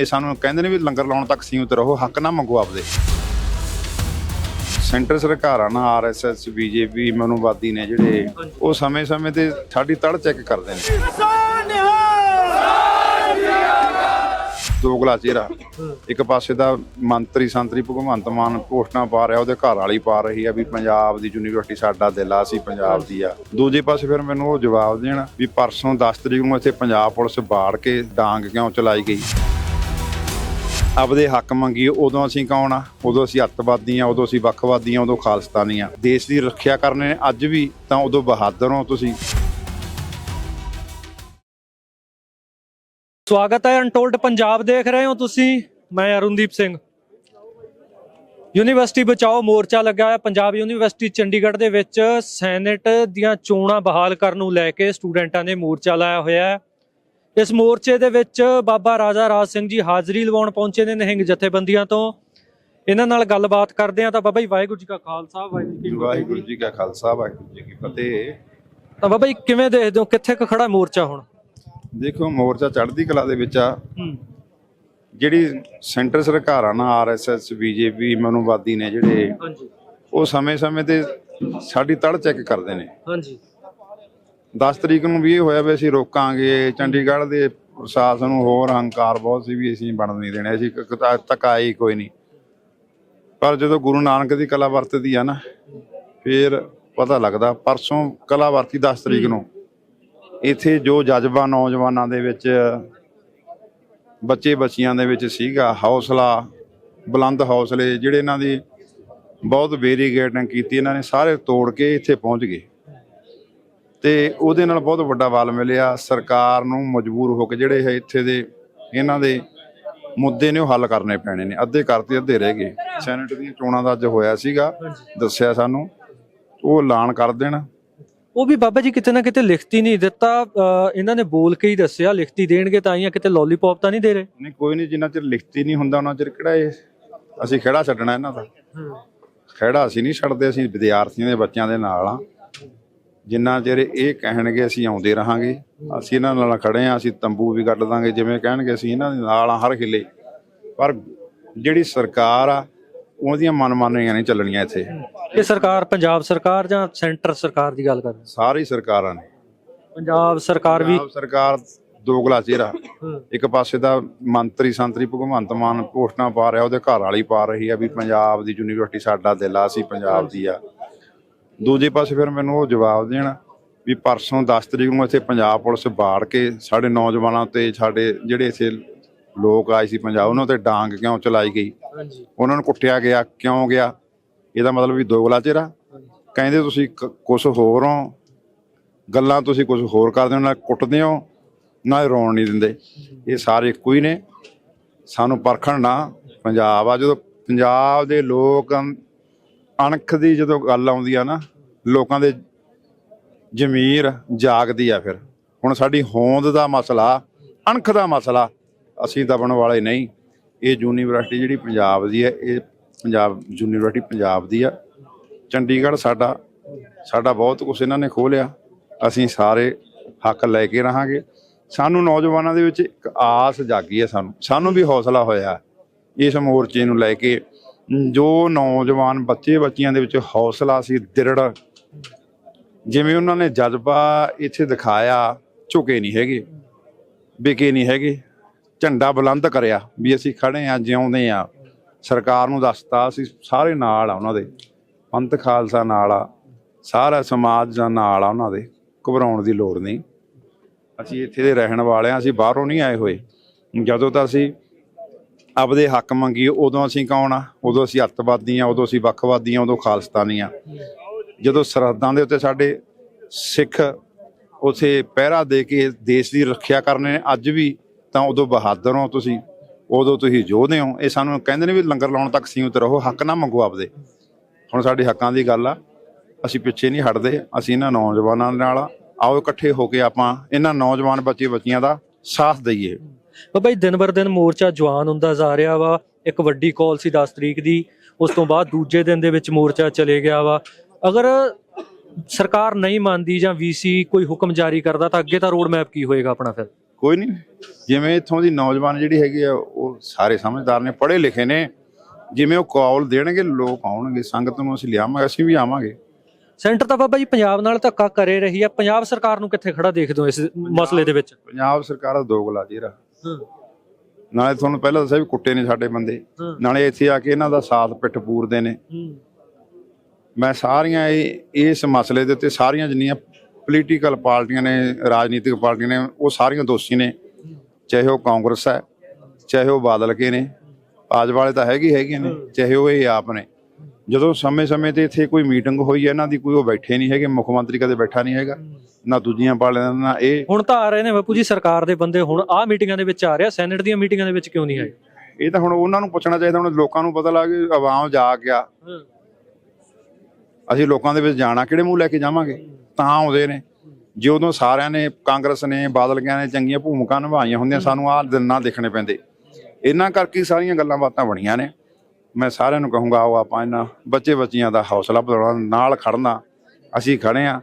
ਇਹ ਸਾਨੂੰ ਕਹਿੰਦੇ ਨੇ ਵੀ ਲੰਗਰ ਲਾਉਣ ਤੱਕ ਸੀਮਿਤ ਰਹੋ, ਹੱਕ ਨਾ ਮੰਗੋ ਆਪਦੇ। ਸੈਂਟਰ ਸਰਕਾਰਾਂ ਨਾਲ ਆਰਐਸਐਸ ਬੀਜੇਪੀ ਮਨੁਵਾਦੀ ਨੇ ਜਿਹੜੇ, ਉਹ ਸਮੇਂ-ਸਮੇਂ ਤੇ ਸਾਡੀ ਤੜ ਚੈੱਕ ਕਰਦੇ ਨੇ। ਦੋ ਦੋਗਲਾ ਚਿਹਰਾ ਇੱਕ ਪਾਸੇ ਦਾ ਮੰਤਰੀ, ਸੰਤਰੀ ਭਗਵੰਤ ਮਾਨ ਪੋਸਟਾਂ ਪਾ ਰਿਹਾ, ਉਹਦੇ ਘਰ ਵਾਲੀ ਪਾ ਰਹੀ ਆ ਵੀ ਪੰਜਾਬ ਦੀ ਯੂਨੀਵਰਸਿਟੀ ਸਾਡਾ ਦਿਲ ਆ, ਅਸੀਂ ਪੰਜਾਬ ਦੀ ਆ। ਦੂਜੇ ਪਾਸੇ ਫਿਰ ਮੈਨੂੰ ਉਹ ਜਵਾਬ ਦੇਣ ਵੀ ਪਰਸੋਂ 10 ਤਰੀਕ ਨੂੰ ਇੱਥੇ ਪੰਜਾਬ ਪੁਲਿਸ ਬਾੜ ਕੇ ਡਾਂਗ ਕਿਉਂ ਚਲਾਈ ਗਈ? ਆਪਦੇ ਹੱਕ ਮੰਗੀਏ ਉਦੋਂ ਅਸੀਂ ਕੌਣ ਆ? ਉਦੋਂ ਅਸੀਂ ਅੱਤਵਾਦੀ ਆ, ਉਦੋਂ ਅਸੀਂ ਵੱਖਵਾਦੀ ਆ, ਉਦੋਂ ਖਾਲਸਤਾਨੀ ਆ। ਦੇਸ਼ ਦੀ ਰੱਖਿਆ ਕਰਨੇ ਅੱਜ ਵੀ, ਤਾਂ ਉਦੋਂ ਬਹਾਦਰ ਹੋ ਤੁਸੀਂ। ਸਵਾਗਤ ਹੈ ਅਨਟੋਲਡ ਪੰਜਾਬ ਦੇਖ ਰਹੇ ਹੋ ਤੁਸੀਂ। ਮੈਂ ਅਰੁਣਦੀਪ ਸਿੰਘ। ਯੂਨੀਵਰਸਿਟੀ ਬਚਾਓ ਮੋਰਚਾ ਲੱਗਾ ਹੈ ਪੰਜਾਬ ਯੂਨੀਵਰਸਿਟੀ ਚੰਡੀਗੜ੍ਹ ਦੇ ਵਿੱਚ ਸੈਨੇਟ ਦੀਆਂ ਚੋਣਾਂ ਬਹਾਲ ਕਰਨ ਨੂੰ ਲੈ ਕੇ ਸਟੂਡੈਂਟਾਂ ਨੇ ਮੋਰਚਾ ਲਾਇਆ ਹੋਇਆ ਹੈ। ਇਸ ਮੋਰਚੇ ਦੇ ਵਿੱਚ ਬਾਬਾ ਰਾਜਾ ਰਾਜ ਸਿੰਘ ਜੀ ਹਾਜ਼ਰੀ ਲਵਾਉਣ ਪਹੁੰਚੇ ਨੇ ਨਿਹੰਗ ਜਥੇਬੰਦੀਆਂ ਤੋਂ। ਇਹਨਾਂ ਨਾਲ ਗੱਲਬਾਤ ਕਰਦੇ ਆ ਤਾਂ ਬਾਬਾ ਜੀ ਵਾਹਿਗੁਰੂ ਜੀ ਕਾ ਖਾਲਸਾ ਵਾਹਿਗੁਰੂ ਜੀ ਕੀ ਫਤਿਹ। ਵਾਹਿਗੁਰੂ ਜੀ ਕਾ ਖਾਲਸਾ ਵਾਹਿਗੁਰੂ ਜੀ ਕੀ ਫਤਿਹ। ਤਾਂ ਬਾਬਾ ਜੀ ਕਿਵੇਂ ਦੇਖਦੇ ਹੋ ਕਿੱਥੇ ਕੁ ਖੜਾ ਮੋਰਚਾ ਹੁਣ? ਦੇਖੋ ਮੋਰਚਾ ਚੜ੍ਹਦੀ ਕਲਾ ਦੇ ਵਿੱਚ ਆ। ਜਿਹੜੀ ਸੈਂਟਰ ਸਰਕਾਰਾਂ ਨਾਲ ਆਰਐਸਐਸ ਬੀਜੇਪੀ ਮਨੋਵਾਦੀ ਨੇ ਜਿਹੜੇ ਹਾਂਜੀ। ਉਹ ਸਮੇਂ-ਸਮੇਂ ਤੇ ਸਾਡੀ ਤੜ ਚੈੱਕ ਕਰਦੇ ਨੇ। ਹਾਂਜੀ। 10 ਤਰੀਕ ਨੂੰ ਵੀ ਇਹ ਹੋਇਆ ਵੀ ਅਸੀਂ ਰੋਕਾਂਗੇ, ਚੰਡੀਗੜ੍ਹ ਦੇ ਪ੍ਰਸ਼ਾਸਨ ਨੂੰ ਹੋਰ ਹੰਕਾਰ ਬਹੁਤ ਸੀ ਵੀ ਅਸੀਂ ਬਣਨ ਨਹੀਂ ਦੇਣੇ, ਅਸੀਂ ਕ- ਆਏ ਕੋਈ ਨਹੀਂ। ਪਰ ਜਦੋਂ ਗੁਰੂ ਨਾਨਕ ਦੀ ਕਲਾ ਵਰਤਦੀ ਆ ਨਾ, ਫਿਰ ਪਤਾ ਲੱਗਦਾ ਪਰਸੋਂ ਕਲਾ ਵਰਤੀ 10 ਤਰੀਕ ਨੂੰ। ਇੱਥੇ ਜੋ ਜਜ਼ਬਾ ਨੌਜਵਾਨਾਂ ਦੇ ਵਿੱਚ, ਬੱਚੇ ਬੱਚੀਆਂ ਦੇ ਵਿੱਚ ਸੀਗਾ, ਹੌਸਲਾ, ਬੁਲੰਦ ਹੌਸਲੇ, ਜਿਹੜੇ ਇਹਨਾਂ ਦੀ ਬਹੁਤ ਬੇਰੀਗੇਟਿੰਗ ਕੀਤੀ, ਇਹਨਾਂ ਨੇ ਸਾਰੇ ਤੋੜ ਕੇ ਇੱਥੇ ਪਹੁੰਚ ਗਏ। ਤੇ ਉਹਦੇ ਨਾਲ ਬਹੁਤ ਵੱਡਾ ਬਲ ਮਿਲਿਆ। ਸਰਕਾਰ ਨੂੰ ਮਜਬੂਰ ਹੋ ਕੇ ਜਿਹੜੇ ਇਹ ਇੱਥੇ ਦੇ ਇਹਨਾਂ ਦੇ ਮੁੱਦੇ ਨੇ ਉਹ ਹੱਲ ਕਰਨੇ ਪੈਣੇ ਨੇ। ਅੱਧੇ ਕਰਤੇ ਅੱਧੇ ਰਹਿ ਗਏ। ਸੈਨੇਟ ਦੀਆਂ ਚੋਣਾਂ ਦਾ ਅੱਜ ਹੋਇਆ ਸੀਗਾ। ਦੱਸਿਆ ਸਾਨੂੰ। ਉਹ ਐਲਾਨ ਕਰ ਦੇਣ। ਉਹ ਵੀ ਬਾਬਾ ਜੀ ਕਿਤੇ ਨਾ ਕਿਤੇ ਲਿਖਤੀ ਨਹੀਂ ਦਿੱਤਾ। ਇਹਨਾਂ ਨੇ ਬੋਲ ਕੇ ਹੀ ਦੱਸਿਆ ਲਿਖਤੀ ਦੇਣਗੇ ਤਾਂ ਆਈਆਂ ਕਿਤੇ ਲੋਲੀਪੌਪ ਤਾਂ ਨਹੀਂ ਦੇ ਰਹੇ? ਨਹੀਂ ਕੋਈ ਨਹੀਂ ਜਿੰਨਾ ਚਿਰ ਲਿਖਤੀ ਨਹੀਂ ਹੁੰਦਾ ਉਹਨਾਂ ਚਿਰ ਕਿਹੜਾ ਇਹ? ਅਸੀਂ ਖੇੜਾ ਛੱਡਣਾ ਇਹਨਾਂ ਦਾ। ਖੇੜਾ ਅਸੀਂ ਨਹੀਂ ਛੱਡਦੇ ਅਸੀਂ ਵਿਦਿਆਰਥੀਆਂ ਦੇ ਬੱਚਿਆਂ ਦੇ ਨਾਲ ਆ। ਜਿੰਨਾ ਚਿਰ ਇਹ ਕਹਿਣਗੇ ਅਸੀਂ ਆਉਂਦੇ ਰਹਾਂਗੇ ਅਸੀਂ ਇਹਨਾਂ ਨਾਲ ਖੜੇ ਆ ਅਸੀਂ ਤੰਬੂ ਵੀ ਕੱਢ ਦਾਂਗੇ ਜਿਵੇਂ ਕਹਿਣਗੇ ਅਸੀਂ ਇਹਨਾਂ ਦੇ ਨਾਲ ਆ ਹਰ ਹਿੱਲੇ ਪਰ ਜਿਹੜੀ ਸਰਕਾਰ ਆ ਉਹਦੀਆਂ ਮਨਮਾਨੀਆਂ ਨਹੀਂ ਚੱਲਣੀਆਂ ਇੱਥੇ। ਇਹ ਸਰਕਾਰ ਪੰਜਾਬ ਸਰਕਾਰ ਜਾਂ ਸੈਂਟਰ ਸਰਕਾਰ ਦੀ ਗੱਲ ਕਰ ਰਹੇ ਸਾਰੀ ਸਰਕਾਰਾਂ ਨੇ। ਪੰਜਾਬ ਸਰਕਾਰ ਵੀ ਪੰਜਾਬ ਸਰਕਾਰ ਦੋਗਲਾ ਚਿਹਰਾ ਇੱਕ ਪਾਸੇ ਦਾ ਮੰਤਰੀ ਸੰਤਰੀ ਭਗਵੰਤ ਮਾਨ ਪੋਸਟਾਂ ਪਾ ਰਿਹਾ ਉਹਦੇ ਘਰ ਵਾਲੀ ਪਾ ਰਹੀ ਆ ਵੀ ਪੰਜਾਬ ਦੀ ਯੂਨੀਵਰਸਿਟੀ ਸਾਡਾ ਦਿਲ ਆ ਅਸੀਂ ਪੰਜਾਬ ਦੀ ਆ। ਦੂਜੇ ਪਾਸੇ ਫਿਰ ਮੈਨੂੰ ਉਹ ਜਵਾਬ ਦੇਣ ਵੀ ਪਰਸੋਂ 10 ਤਰੀਕ ਨੂੰ ਇੱਥੇ ਪੰਜਾਬ ਪੁਲਿਸ ਬਾੜ ਕੇ ਸਾਡੇ ਨੌਜਵਾਨਾਂ ਤੇ ਸਾਡੇ ਜਿਹੜੇ ਇੱਥੇ ਲੋਕ ਆਏ ਸੀ ਪੰਜਾਬ ਉਹਨਾਂ ਤੇ ਡਾਂਗ ਕਿਉਂ ਚਲਾਈ ਗਈ? ਹਾਂਜੀ। ਉਹਨਾਂ ਨੂੰ ਕੁੱਟਿਆ ਗਿਆ ਕਿਉਂ ਗਿਆ? ਇਹਦਾ ਮਤਲਬ ਵੀ ਦੋਗਲਾ ਚਿਹਰਾ? ਕਹਿੰਦੇ ਤੁਸੀਂ ਕੁਝ ਹੋਰ ਹੋ। ਗੱਲਾਂ ਤੁਸੀਂ ਕੁਝ ਹੋਰ ਕਰਦੇ ਹੋ ਨਾ ਕੁੱਟਦੇ ਹੋ ਨਾ ਰੋਣ ਨਹੀਂ ਦਿੰਦੇ। ਇਹ ਸਾਰੇ ਇੱਕੋ ਹੀ ਨੇ। ਸਾਨੂੰ ਪਰਖਣ ਨਾ। ਪੰਜਾਬ ਆ ਜਦੋਂ ਪੰਜਾਬ ਦੇ ਲੋਕ ਅਣਖ ਦੀ ਜਦੋਂ ਗੱਲ ਆਉਂਦੀ ਆ ਨਾ, ਲੋਕਾਂ ਦੇ ਜ਼ਮੀਰ ਜਾਗਦੀ ਆ ਫਿਰ। ਹੁਣ ਸਾਡੀ ਹੋਂਦ ਦਾ ਮਸਲਾ, ਅਣਖ ਦਾ ਮਸਲਾ ਅਸੀਂ ਦਬਣ ਵਾਲੇ ਨਹੀਂ। ਇਹ ਯੂਨੀਵਰਸਿਟੀ ਜਿਹੜੀ ਪੰਜਾਬ ਦੀ ਹੈ, ਇਹ ਪੰਜਾਬ, ਯੂਨੀਵਰਸਿਟੀ ਪੰਜਾਬ ਦੀ ਆ। ਚੰਡੀਗੜ੍ਹ ਸਾਡਾ ਸਾਡਾ ਬਹੁਤ ਕੁਝ ਇਹਨਾਂ ਨੇ ਖੋਲਿਆ ਅਸੀਂ ਸਾਰੇ ਹੱਕ ਲੈ ਕੇ ਰਹਾਂਗੇ। ਸਾਨੂੰ ਨੌਜਵਾਨਾਂ ਦੇ ਵਿੱਚ ਇੱਕ ਆਸ ਜਾਗੀ ਹੈ ਸਾਨੂੰ। ਸਾਨੂੰ ਵੀ ਹੌਸਲਾ ਹੋਇਆ ਇਸ ਮੋਰਚੇ ਨੂੰ ਲੈ ਕੇ। ਜੋ ਨੌਜਵਾਨ ਬੱਚੇ ਬੱਚੀਆਂ ਦੇ ਵਿੱਚ ਹੌਸਲਾ ਸੀ, ਦਿਰੜ, ਜਿਵੇਂ ਉਹਨਾਂ ਨੇ ਜਜ਼ਬਾ ਇੱਥੇ ਦਿਖਾਇਆ, ਝੁਕੇ ਨਹੀਂ ਹੈਗੇ, ਵਿਕੇ ਨਹੀਂ ਹੈਗੇ, ਝੰਡਾ ਬੁਲੰਦ ਕਰਿਆ ਵੀ ਅਸੀਂ ਖੜੇ ਆ ਜਿਉਂਦੇ ਆ ਸਰਕਾਰ ਨੂੰ ਦੱਸਤਾ ਅਸੀਂ ਸਾਰੇ ਨਾਲ ਆ ਉਹਨਾਂ ਦੇ, ਪੰਥ ਖਾਲਸਾ ਨਾਲ ਆ, ਸਾਰਾ ਸਮਾਜ ਨਾਲ ਆ ਉਹਨਾਂ ਦੇ, ਘਬਰਾਉਣ ਦੀ ਲੋੜ ਨਹੀਂ। ਅਸੀਂ ਇੱਥੇ ਦੇ ਰਹਿਣ ਵਾਲੇ ਆ ਅਸੀਂ ਬਾਹਰੋਂ ਨਹੀਂ ਆਏ ਹੋਏ। ਜਦੋਂ ਤਾਂ ਅਸੀਂ ਆਪਦੇ ਹੱਕ ਮੰਗੀਏ ਉਦੋਂ ਅਸੀਂ ਕੌਣ ਆ? ਉਦੋਂ ਅਸੀਂ ਅੱਤਵਾਦੀ ਆ, ਉਦੋਂ ਅਸੀਂ ਵੱਖਵਾਦੀ ਆ, ਉਦੋਂ ਖਾਲਸਤਾਨੀ ਆ। ਜਦੋਂ ਸਰਹੱਦਾਂ ਦੇ ਉੱਤੇ ਸਾਡੇ ਸਿੱਖ ਉਥੇ ਪਹਿਰਾ ਦੇ ਕੇ ਦੇਸ਼ ਦੀ ਰੱਖਿਆ ਕਰਨੇ ਨੇ, ਅੱਜ ਵੀ ਤਾਂ ਉਦੋਂ ਬਹਾਦਰ ਹੋ ਤੁਸੀਂ, ਉਦੋਂ ਤੁਸੀਂ ਯੋਧੇ ਹੋ। ਇਹ ਸਾਨੂੰ ਕਹਿੰਦੇ ਨੇ ਵੀ ਲੰਗਰ ਲਾਉਣ ਤੱਕ ਸੀਮਿਤ ਰਹੋ, ਹੱਕ ਨਾ ਮੰਗੋ ਆਪਦੇ। ਹੁਣ ਸਾਡੇ ਹੱਕਾਂ ਦੀ ਗੱਲ ਆ, ਅਸੀਂ ਪਿੱਛੇ ਨਹੀਂ ਹਟਦੇ, ਅਸੀਂ ਇਹਨਾਂ ਨੌਜਵਾਨਾਂ ਦੇ ਨਾਲ ਆਓ ਇਕੱਠੇ ਹੋ ਕੇ ਆਪਾਂ ਇਹਨਾਂ ਨੌਜਵਾਨ ਬੱਚੇ ਬੱਚੀਆਂ ਦਾ ਸਾਥ ਦਈਏ। ਬਾਬਾ ਜੀ ਦਿਨ ਬਰ ਦਿਨ ਮੋਰਚਾ ਜਵਾਨ ਹੁੰਦਾ ਜਾ ਰਿਹਾ ਵਾ। ਇੱਕ ਵੱਡੀ ਕਾਲ ਸੀ 10 ਤਰੀਕ ਦੀ। ਉਸ ਤੋਂ ਬਾਅਦ ਦੂਜੇ ਦਿਨ ਦੇ ਵਿੱਚ ਮੋਰਚਾ ਚਲੇ ਗਿਆ ਵਾ। ਅਗਰ ਸਰਕਾਰ ਨਹੀਂ ਮੰਨਦੀ ਜਾਂ ਵੀਸੀ ਕੋਈ ਹੁਕਮ ਜਾਰੀ ਕਰਦਾ ਤਾਂ ਅੱਗੇ ਤਾਂ ਰੋਡ ਮੈਪ ਕੀ ਹੋਏਗਾ ਆਪਣਾ ਫਿਰ? ਕੋਈ ਨਹੀਂ। ਜਿਵੇਂ ਇੱਥੋਂ ਦੀ ਨੌਜਵਾਨ ਜਿਹੜੀ ਹੈਗੀ ਆ ਉਹ ਸਾਰੇ ਸਮਝਦਾਰ ਨੇ ਪੜ੍ਹੇ ਲਿਖੇ ਨੇ। ਜਿਵੇਂ ਉਹ ਕਾਲ ਦੇਣਗੇ ਲੋਕ ਆਉਣਗੇ ਸੰਗਤ ਨੂੰ ਅਸੀਂ ਲਿਆਵਾਂਗੇ ਅਸੀਂ ਵੀ ਆਵਾਂਗੇ। ਸੈਂਟਰ ਤਾਂ ਬਾਬਾ ਜੀ ਪੰਜਾਬ ਨਾਲ ਧੱਕਾ ਕਰੇ ਰਹੀ ਆ। ਪੰਜਾਬ ਸਰਕਾਰ ਨੂੰ ਕਿੱਥੇ ਖੜਾ ਦੇਖਦੇ ਹੋ ਇਸ ਮਸਲੇ ਦੇ ਵਿੱਚ? ਪੰਜਾਬ ਸਰਕਾਰ ਦਾ ਦੋਗਲਾ ਜੇਰਾ ਨਾਲੇ ਤੁਹਾਨੂੰ ਪਹਿਲਾਂ ਦੱਸਿਆ ਵੀ ਕੁੱਟੇ ਨੇ ਸਾਡੇ ਬੰਦੇ। ਨਾਲੇ ਇੱਥੇ ਆ ਕੇ ਇਹਨਾਂ ਦਾ ਸਾਥ ਪਿੱਠ ਪੂਰਦੇ ਨੇ। ਮੈਂ ਸਾਰੀਆਂ ਇਹ, ਇਸ ਮਸਲੇ ਦੇ ਉੱਤੇ ਸਾਰੀਆਂ ਜਿੰਨੀਆਂ ਪੋਲੀਟੀਕਲ ਪਾਰਟੀਆਂ ਨੇ, ਰਾਜਨੀਤਿਕ ਪਾਰਟੀਆਂ ਨੇ, ਉਹ ਸਾਰੀਆਂ ਦੋਸ਼ੀ ਨੇ। ਚਾਹੇ ਉਹ ਕਾਂਗਰਸ ਹੈ, ਚਾਹੇ ਉਹ ਬਾਦਲ ਕੇ ਨੇ। ਆਜ ਵਾਲੇ ਤਾਂ ਹੈਗੇ ਹੈਗੇ ਨੇ, ਚਾਹੇ ਉਹ ਇਹ ਆਪ ਨੇ। ਜਦੋਂ ਸਮੇਂ-ਸਮੇਂ ਤੇ ਇੱਥੇ ਕੋਈ ਮੀਟਿੰਗ ਹੋਈ ਹੈ ਇਹਨਾਂ ਦੀ ਕੋਈ ਉਹ ਬੈਠੇ ਨਹੀਂ ਹੈਗੇ ਮੁੱਖ ਮੰਤਰੀ ਕਦੇ ਬੈਠਾ ਨਹੀਂ ਹੈਗਾ ਨਾ ਦੂਜੀਆਂ ਪਾਰਟੀਆਂ ਦਾ ਨਾ ਇਹ। ਹੁਣ ਤਾਂ ਆ ਰਹੇ ਨੇ ਬਾਪੂ ਜੀ ਸਰਕਾਰ ਦੇ ਬੰਦੇ ਹੁਣ ਆਹ ਮੀਟਿੰਗਾਂ ਦੇ ਵਿੱਚ ਆ ਰਿਹਾ ਸੈਨੇਟ ਦੀਆਂ ਮੀਟਿੰਗਾਂ ਦੇ ਵਿੱਚ ਕਿਉਂ ਨਹੀਂ ਆਏ? ਇਹ ਤਾਂ ਹੁਣ ਉਹਨਾਂ ਨੂੰ ਪੁੱਛਣਾ ਚਾਹੀਦਾ ਹੁਣ ਲੋਕਾਂ ਨੂੰ ਪਤਾ ਲੱਗ ਗਿਆ ਆਵਾਮ ਜਾ ਗਿਆ। ਅਸੀਂ ਲੋਕਾਂ ਦੇ ਵਿੱਚ ਜਾਣਾ ਕਿਹੜੇ ਮੂੰਹ ਲੈ ਕੇ ਜਾਵਾਂਗੇ? ਤਾਂ ਆਉਂਦੇ ਨੇ। ਜੇ ਉਦੋਂ ਸਾਰਿਆਂ ਨੇ ਕਾਂਗਰਸ ਨੇ ਬਾਦਲ ਗਿਆ ਨੇ ਚੰਗੀਆਂ ਭੂਮਿਕਾ ਨਿਭਾਈਆਂ ਹੁੰਦੀਆਂ ਸਾਨੂੰ ਆਹ ਦਿਨ ਨਾ ਦੇਖਣੇ ਪੈਂਦੇ। ਇਹਨਾਂ ਕਰਕੇ ਸਾਰੀਆਂ ਗੱਲਾਂ ਬਾਤਾਂ ਬਣੀਆਂ ਨੇ। ਮੈਂ ਸਾਰਿਆਂ ਨੂੰ ਕਹੂੰਗਾ, ਆਓ ਆਪਾਂ ਇਹਨਾਂ ਬੱਚੇ ਬੱਚੀਆਂ ਦਾ ਹੌਸਲਾ ਵਧਾਉਣਾ, ਨਾਲ ਖੜਨਾ। ਅਸੀਂ ਖੜੇ ਆ।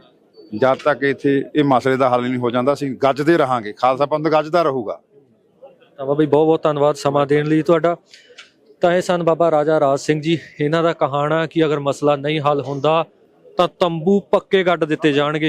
ਜਦ ਤੱਕ ਇੱਥੇ ਇਹ ਮਸਲੇ ਦਾ ਹੱਲ ਨਹੀਂ ਹੋ ਜਾਂਦਾ, ਅਸੀਂ ਗੱਜਦੇ ਰਹਾਂਗੇ। ਖਾਲਸਾ ਪੰਥ ਗੱਜਦਾ ਰਹੂਗਾ। ਤਾਂ ਬਾਬਾ ਜੀ ਬਹੁਤ ਬਹੁਤ ਧੰਨਵਾਦ ਸਮਾਂ ਦੇਣ ਲਈ ਤੁਹਾਡਾ। ਤਾਂ ਇਹ ਸਨ ਬਾਬਾ ਰਾਜਾ ਰਾਜ ਸਿੰਘ ਜੀ। ਇਹਨਾਂ ਦਾ ਕਹਾਣਾ ਕਿ ਅਗਰ ਮਸਲਾ ਨਹੀਂ ਹੱਲ ਹੁੰਦਾ, ਤਾਂ ਤੰਬੂ ਪੱਕੇ ਗੱਡ ਦਿੱਤੇ ਜਾਣਗੇ।